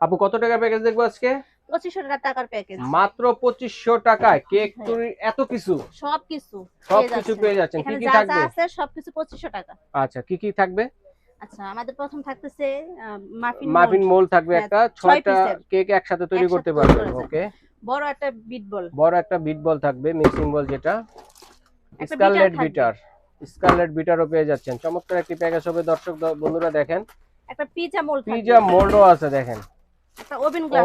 আপু কত টাকা প্যাকেজ দেখব আজকে? পঁচিশশো টাকার প্যাকেজ মাত্র পঁচিশশো টাকায়। কেক তৈরি এত কিছু? সবকিছু সবকিছু পেয়ে যাচ্ছেন। কি কি যা যা থাকবে? সবকিছু পঁচিশশো টাকা। আচ্ছা কি কি থাকবে? আচ্ছা আমাদের প্রথম থাকতেছে মাফিন মাফিন মোল থাকবে হ্যাঁ, একটা। ছয়টা কেক একসাথে তৈরি করতে পারবেন ওকে বড় একটা বিট বল বড় একটা বিট বল থাকবে মিক্সিং বল যেটা। স্কারলেট বিটার স্কারলেট বিটারও পেয়ে যাচ্ছেন। চমৎকার একটি প্যাকেজ হবে। দর্শক বন্ধুরা দেখেন। একটা পিজা মোল পিজা মোল্ডও আছে দেখেন।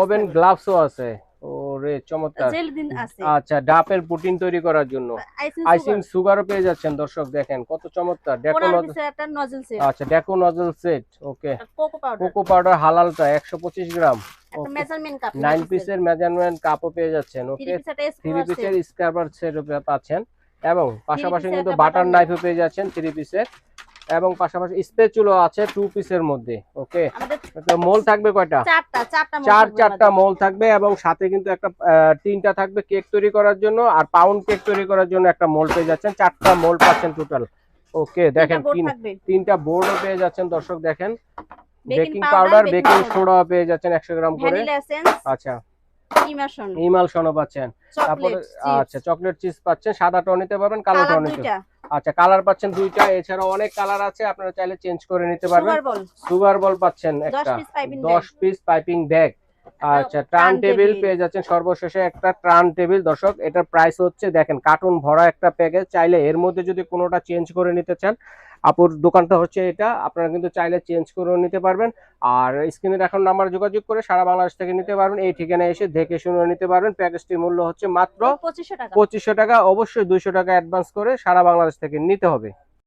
ওভেন গ্লাভসও আছে। ওরে চমৎকার। আচ্ছা ডাবের পুটিন তৈরি করার জন্য। আইসিং সুগারও পেয়ে যাচ্ছেন দর্শক দেখেন কত চমৎকার। ডেকো নজল আচ্ছা deco nozzle set okay cocoa powder cocoa powder হালালটা একশো পঁচিশ গ্রাম। নাইন পিসের মেজারমেন্ট কাপও পেয়ে যাচ্ছেন ওকে থ্রি পিসের স্কার্বার সেট পাচ্ছেন। এবং পাশাপাশি কিন্তু বাটার নাইফও পেয়ে যাচ্ছেন থ্রি পিসের এবং পাশাপাশি স্পেচুলো আছে টু পিসের মধ্যে ওকে মোল থাকবে কয়টা? চারটা চারটা মোল চার চারটা। মোল থাকবে এবং সাথে কিন্তু একটা তিনটা থাকবে কেক তৈরি করার জন্য আর পাউন্ড কেক তৈরি করার জন্য একটা মোল পেয়ে যাচ্ছেন। চারটা মোল পাচ্ছেন টোটাল ওকে দেখেন তিনটা board তিন তিনটা বোর্ডও পেয়ে যাচ্ছেন দর্শক দেখেন। Baking powder baking. সোডা পেয়ে যাচ্ছেন একশো গ্রাম করে। আচ্ছা। ইমাশন ইমাল সোনা পাচ্ছেন। তারপরে আচ্ছা চকলেট চিজ পাচ্ছেন। সাদাটাও নিতে পারবেন কালোটাও কালার নিতে দুইটা। আচ্ছা কালার পাচ্ছেন দুইটা এছাড়া অনেক কালার আছে আপনারা চাইলে চেঞ্জ করে নিতে পারবেন। সুগার বল পাচ্ছেন একটা। piece piping দশ পিস পাইপিং ব্যাগ আচ্ছা ট্রান টেবিল পেয়ে যাচ্ছেন সর্বশেষে একটা ট্রান টেবিল দর্শক। এটার প্রাইস হচ্ছে দেখেন কার্টুন ভরা একটা প্যাকেজ চাইলে এর মধ্যে যদি কোনোটা চেঞ্জ করে নিতে চান আপুর দোকানটা হচ্ছে এটা। আপনারা কিন্তু চাইলে চেঞ্জ করেও নিতে পারবেন। আর স্ক্রিনে এখন নাম্বার যোগাযোগ করে সারা বাংলাদেশ থেকে নিতে পারবেন। এই ঠিকানায় এসে দেখে শুনে নিতে পারবেন। প্যাকেজটির মূল্য হচ্ছে মাত্র পঁচিশশো টাকা। পঁচিশশো টাকা। অবশ্যই দুইশো টাকা অ্যাডভান্স করে সারা বাংলাদেশ থেকে নিতে হবে।